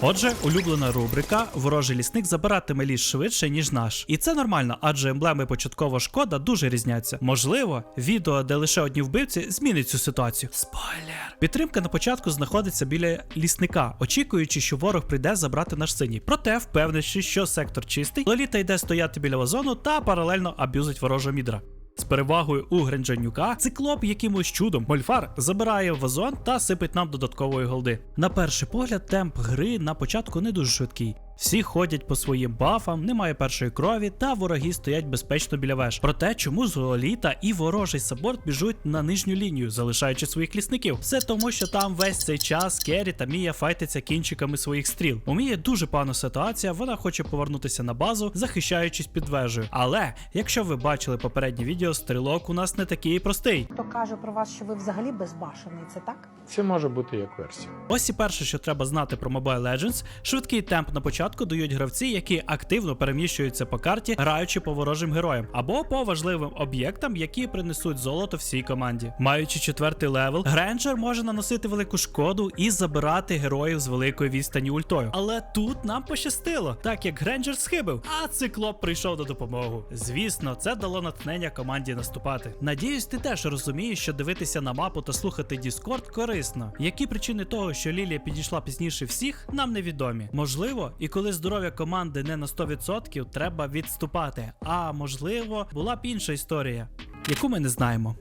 Отже, улюблена рубрика Ворожий лісник забиратиме ліс швидше, ніж наш. І це нормально, адже емблеми початкова шкода дуже різняться. Можливо, відео, де лише одні вбивці, змінить цю ситуацію. Спойлер! Підтримка на початку знаходиться біля лісника, очікуючи, що ворог прийде забрати наш синій. Проте, впевнившись, що сектор чистий, Лоліта йде стояти біля вазону та паралельно аб'юзить ворожого мідра. З перевагою у Гренджанюка, циклоп якимось чудом Мольфар забирає вазон та сипить нам додаткової голди. На перший погляд, темп гри на початку не дуже швидкий. Всі ходять по своїм бафам, немає першої крові, та вороги стоять безпечно біля веж. Проте, чому Золіта і ворожий саборт біжуть на нижню лінію, залишаючи своїх лісників? Все тому, що там весь цей час Керрі та Мія файтиться кінчиками своїх стріл. У Мії дуже погана ситуація, вона хоче повернутися на базу, захищаючись під вежею. Але якщо ви бачили попереднє відео, стрілок у нас не такий простий. Хто каже про вас, що ви взагалі безбашений, це так? Це може бути як версія. Ось і перше, що треба знати про Mobile Legends, швидкий темп на початку дають гравці, які активно переміщуються по карті, граючи по ворожим героям або по важливим об'єктам, які принесуть золото всій команді. Маючи четвертий левел, Гренджер може наносити велику шкоду і забирати героїв з великої відстані ультою. Але тут нам пощастило, так як Гренджер схибив, а циклоп прийшов на допомогу. Звісно, це дало натхнення команді наступати. Надіюсь, ти теж розумієш, що дивитися на мапу та слухати Discord корисно. Які причини того, що Лілія підійшла пізніше всіх, нам невідомі. Можливо, і коли здоров'я команди не на 100%, треба відступати. А можливо, була б інша історія, яку ми не знаємо.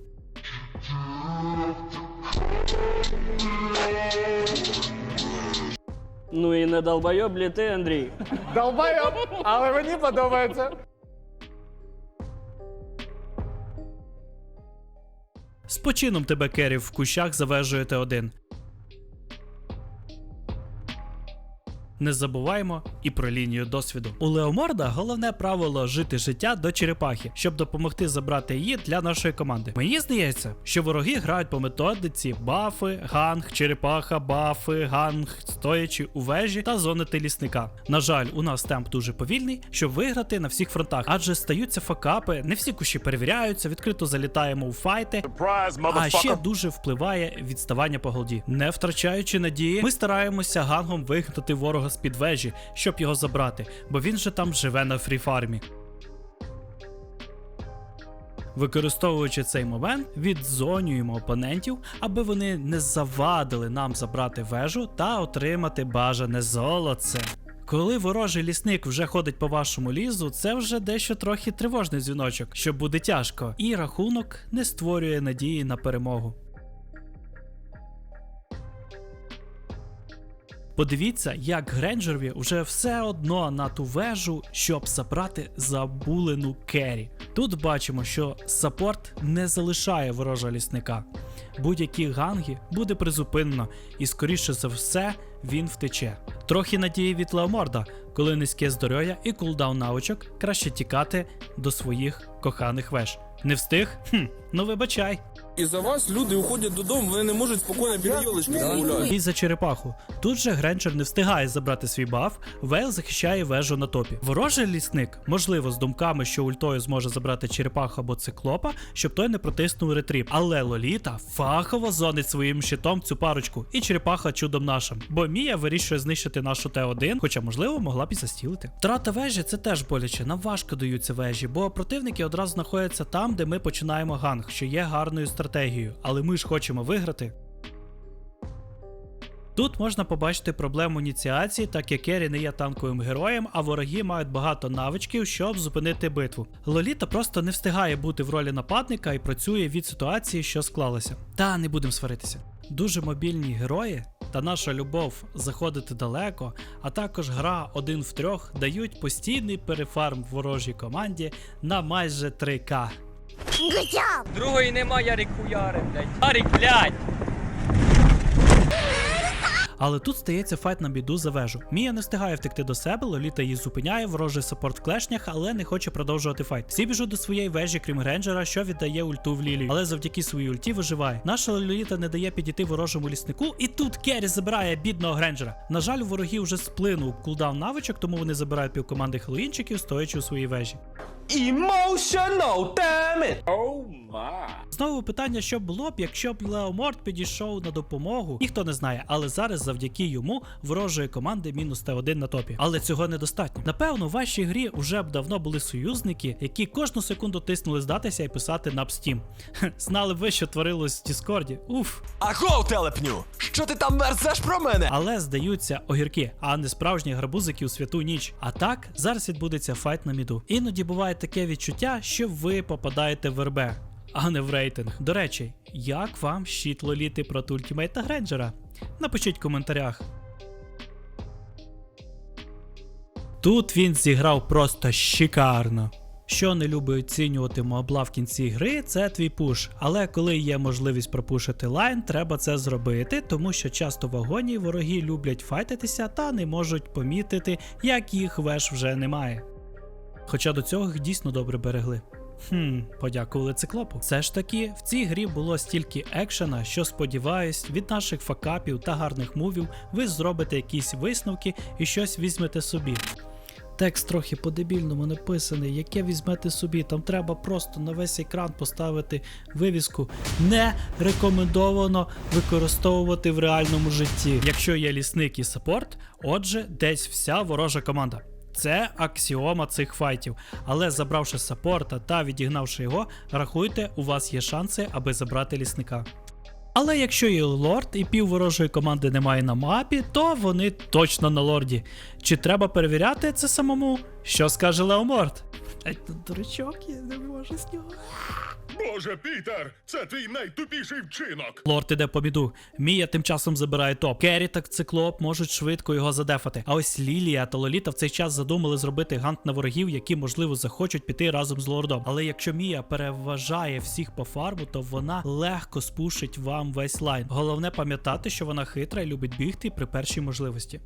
Ну і не долбойоб лі ти, Андрій. Долбайоб! Але мені подобається. З почином тебе керів в кущах за вежею Не забуваємо і про лінію досвіду. У Леоморда головне правило жити життя до черепахи, щоб допомогти забрати її для нашої команди. Мені здається, що вороги грають по методиці бафи, ганг, черепаха, бафи, ганг, стоячи у вежі та зонити лісника. На жаль, у нас темп дуже повільний, щоб виграти на всіх фронтах, адже стаються факапи, не всі кущі перевіряються, відкрито залітаємо у файти. А ще дуже впливає відставання по голді. Не втрачаючи надії, ми стараємося гангом вигнати ворога з під вежі, щоб його забрати, бо він же там живе на фріфармі. Використовуючи цей момент, відзонюємо опонентів, аби вони не завадили нам забрати вежу та отримати бажане золоце. Коли ворожий лісник вже ходить по вашому лізу, це вже дещо трохи тривожний дзвіночок, що буде тяжко, і рахунок не створює надії на перемогу. Подивіться, як Гренджерові вже все одно на ту вежу, щоб забрати забулену керрі. Тут бачимо, що саппорт не залишає ворожого лісника. Будь-які ганги буде призупинено, і скоріше за все він втече. Трохи надії від Леоморда, коли низьке здоров'я і кулдаун навичок, краще тікати до своїх коханих веж. Не встиг? Хм, ну вибачай. Із-за вас люди уходять додому, вони не можуть спокійно біля йолочки погуляти. І за черепаху. Тут же Гренчер не встигає забрати свій баф, Вейл захищає вежу на топі. Ворожий лісник, можливо, з думками, що ультою зможе забрати черепаху або циклопа, щоб той не протиснув ретріп. Але Лоліта фахово зонить своїм щитом цю парочку, і черепаха чудом нашим. Бо Мія вирішує знищити нашу Т1, хоча, можливо, могла б і застілити. Втрата вежі це теж боляче. Нам важко даються вежі, бо противники одразу знаходяться там, де ми починаємо ганг, що є гарною стратегією. Але ми ж хочемо виграти. Тут можна побачити проблему ініціації, так як Керрі не є танковим героєм, а вороги мають багато навичків, щоб зупинити битву. Лоліта просто не встигає бути в ролі нападника і працює від ситуації, що склалася. Та не будемо сваритися. Дуже мобільні герої та наша любов заходити далеко, а також гра один в трьох дають постійний перефарм ворожій команді на майже 3К. Другої нема, Ярик хуяри, блядь. Ярик, блядь! Але тут стається файт на біду за вежу. Мія не встигає втекти до себе, Лоліта її зупиняє, ворожий саппорт в клешнях, але не хоче продовжувати файт. Всі біжуть до своєї вежі, крім Гренджера, що віддає ульту в Лілію. Але завдяки своїй ульті виживає. Наша Лоліта не дає підійти ворожому ліснику, і тут Керрі забирає бідного Гренджера. На жаль, у ворогів вже сплинув кулдаун навичок, тому вони забирають півкоманди хеллоїнчиків, стоячи у своїй вежі. Emotional, damn it! Знову питання, що було б, якщо б Леоморт підійшов на допомогу. Ніхто не знає, але зараз завдяки йому ворожої команди мінус Т1 на топі. Але цього недостатньо. Напевно, в вашій грі вже б давно були союзники, які кожну секунду тиснули здатися і писати на Steam. Знали б ви, що творилось в Діскорді. Уф. Аго, телепню! Що ти там мерзеш про мене? Але здаються огірки, а не справжні гарбузики у святу ніч. А так зараз відбудеться файт на міду. Іноді буває таке відчуття, що ви попадаєте в РБ. А не в рейтинг. До речі, як вам щит лоліти проти ультімейта Гренджера? Напишіть в коментарях. Тут він зіграв просто шикарно. Що не любить оцінювати мобла в кінці гри, це твій пуш. Але коли є можливість пропушити лайн, треба це зробити, тому що часто в агонії вороги люблять файтитися та не можуть помітити, як їх веш вже немає. Хоча до цього їх дійсно добре берегли. Хм, подякували циклопу. Все ж таки, в цій грі було стільки екшена, що сподіваюсь, від наших факапів та гарних мувів ви зробите якісь висновки і щось візьмете собі. Текст трохи по-дебільному написаний, яке візьмете собі. Там треба просто на весь екран поставити вивіску не рекомендовано використовувати в реальному житті. Якщо є лісник і саппорт, отже, десь вся ворожа команда. Це аксіома цих файтів. Але забравши саппорта та відігнавши його, рахуйте, у вас є шанси, аби забрати лісника. Але якщо і лорд і пів ворожої команди немає на мапі, то вони точно на лорді. Чи треба перевіряти це самому? Що скаже Леоморт? Тут дурачок, я не можу з нього. Боже, Пітер, це твій найтупіший вчинок. Лорд іде по біду. Мія тим часом забирає топ. Керрі та циклоп можуть швидко його задефати. А ось Лілія та Лоліта в цей час задумали зробити гант на ворогів, які можливо захочуть піти разом з лордом. Але якщо Мія переважає всіх по фарму, то вона легко спушить вам весь лайн. Головне пам'ятати, що вона хитра і любить бігти при першій можливості.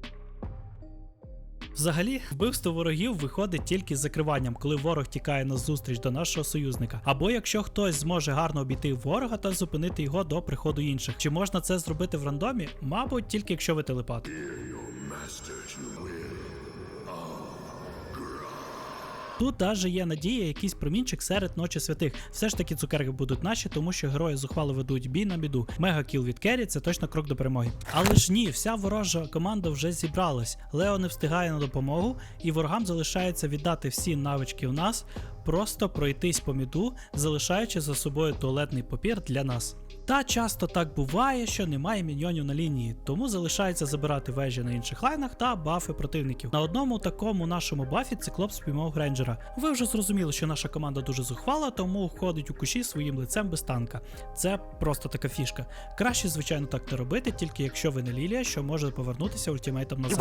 Взагалі, вбивство ворогів виходить тільки з закриванням, коли ворог тікає на зустріч до нашого союзника, або якщо хтось зможе гарно обійти ворога та зупинити його до приходу інших. Чи можна це зробити в рандомі? Мабуть, тільки якщо ви телепат. Тут даже є надія, якийсь промінчик серед ночі святих. Все ж таки цукерки будуть наші, тому що герої зухвало ведуть бій на біду. Мега кіл від Керрі це точно крок до перемоги. Але ж ні, вся ворожа команда вже зібралась. Лео не встигає на допомогу, і ворогам залишається віддати всі навички в нас, просто пройтись по міду, залишаючи за собою туалетний папір для нас. Та часто так буває, що немає міньйонів на лінії, тому залишається забирати вежі на інших лайнах та бафи противників. На одному такому нашому бафі циклоп спіймав Гренджера. Ви вже зрозуміли, що наша команда дуже зухвала, тому входить у кущі своїм лицем без танка. Це просто така фішка. Краще, звичайно, так не робити, тільки якщо ви не Лілія, що може повернутися ультимейтом назад.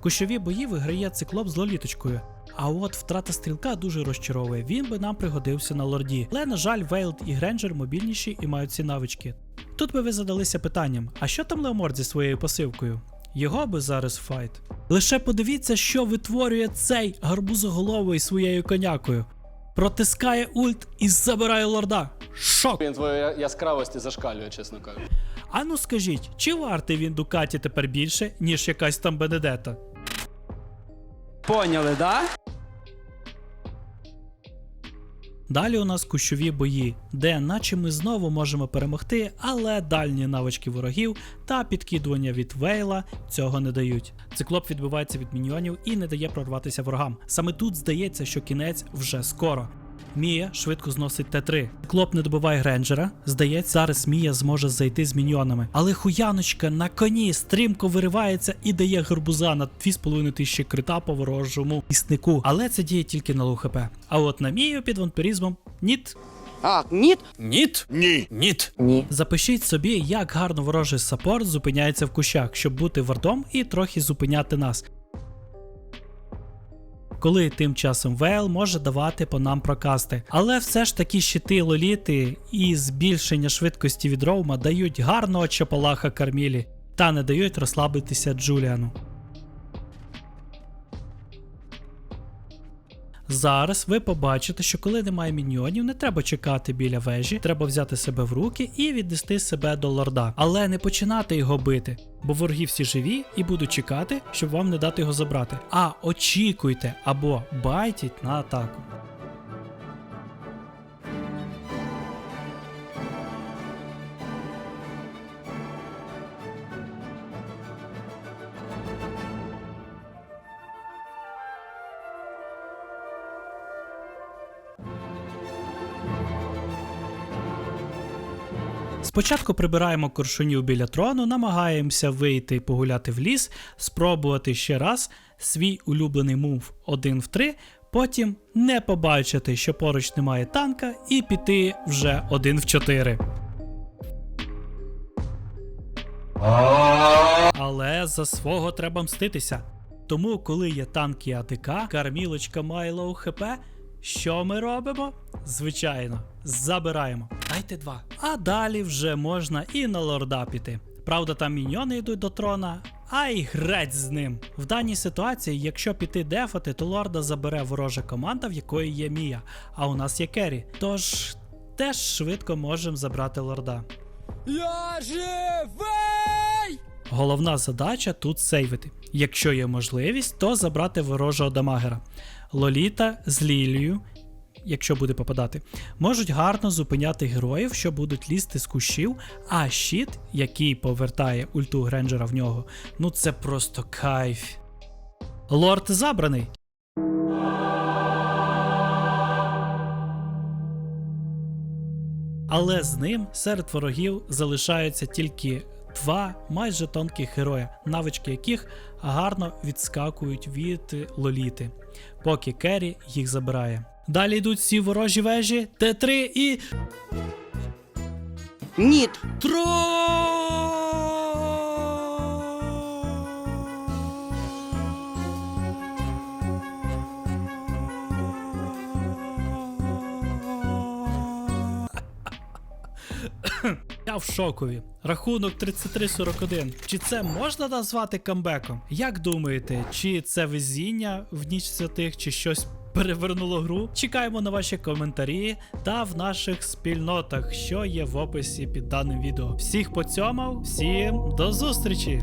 Кущові бої виграє циклоп з лоліточкою. А от втрата стрілка дуже розчаровує. Він би нам пригодився на лорді. Але, на жаль, Вейлд і Гренджер мобільніші і мають ці навички. Тут би ви задалися питанням: а що там Леоморд зі своєю пасивкою? Його би зараз файт. Лише подивіться, що витворює цей гарбузоголовий своєю конякою. Протискає ульт і забирає лорда. Шок! Він твоєї яскравості зашкалює, чесно кажучи. А ну скажіть, чи вартий він Дукаті тепер більше, ніж якась там Бенедета? Поняли, да? Далі у нас кущові бої, де наче ми знову можемо перемогти, але дальні навички ворогів та підкидування від Вейла цього не дають. Циклоп відбивається від міньйонів і не дає прорватися ворогам. Саме тут здається, що кінець вже скоро. Мія швидко зносить Т3. Клоп не добиває Гренджера. Здається, зараз Мія зможе зайти з міньйонами. Але хуяночка на коні стрімко виривається і дає гарбуза на 2,5 тисячі крита по ворожому ліснику. Але це діє тільки на лоу хп. А от на Мію під вампірізмом ніт. А, ніт? Ніт? Ні. Ніт. Ні. Запишіть собі, як гарно ворожий саппорт зупиняється в кущах, щоб бути вартом і трохи зупиняти нас. Коли тим часом Вейл може давати по нам прокасти. Але все ж таки щити лоліти і збільшення швидкості від роума дають гарного чапалаха Кармілі та не дають розслабитися Джуліану. Зараз ви побачите, що коли немає міньйонів, не треба чекати біля вежі, треба взяти себе в руки і віднести себе до лорда. Але не починати його бити, бо вороги всі живі і будуть чекати, щоб вам не дати його забрати. А очікуйте або байтіть на атаку. Спочатку прибираємо коршунів біля трону, намагаємося вийти погуляти в ліс, спробувати ще раз свій улюблений мув 1 в 3, потім не побачити, що поруч немає танка, і піти вже 1 в 4. Але за свого треба мститися. Тому, коли є танк і АТК, кармілочка має лоу хп, що ми робимо? Звичайно, забираємо. Дайте два. А далі вже можна і на лорда піти. Правда, там міньйони йдуть до трона, а й грець з ним. В даній ситуації, якщо піти дефати, то лорда забере ворожа команда, в якої є Мія, а у нас є Керрі. Тож теж швидко можемо забрати лорда. Я живий! Головна задача тут сейвити. Якщо є можливість, то забрати ворожого дамагера. Лоліта з Лілією, якщо буде попадати, можуть гарно зупиняти героїв, що будуть лізти з кущів, а щит, який повертає ульту Гренджера в нього, ну це просто кайф. Лорд забраний. Але з ним серед ворогів залишаються тільки два майже тонких героя, навички яких гарно відскакують від лоліти, поки Керрі їх забирає. Далі йдуть всі ворожі вежі, Т3 і. Ніт. Я в шокові. Рахунок 33-41. Чи це можна назвати камбеком? Як думаєте, чи це везіння в ніч святих, чи щось перевернуло гру? Чекаємо на ваші коментарі та в наших спільнотах, що є в описі під даним відео. Всіх по цьому, всім до зустрічі!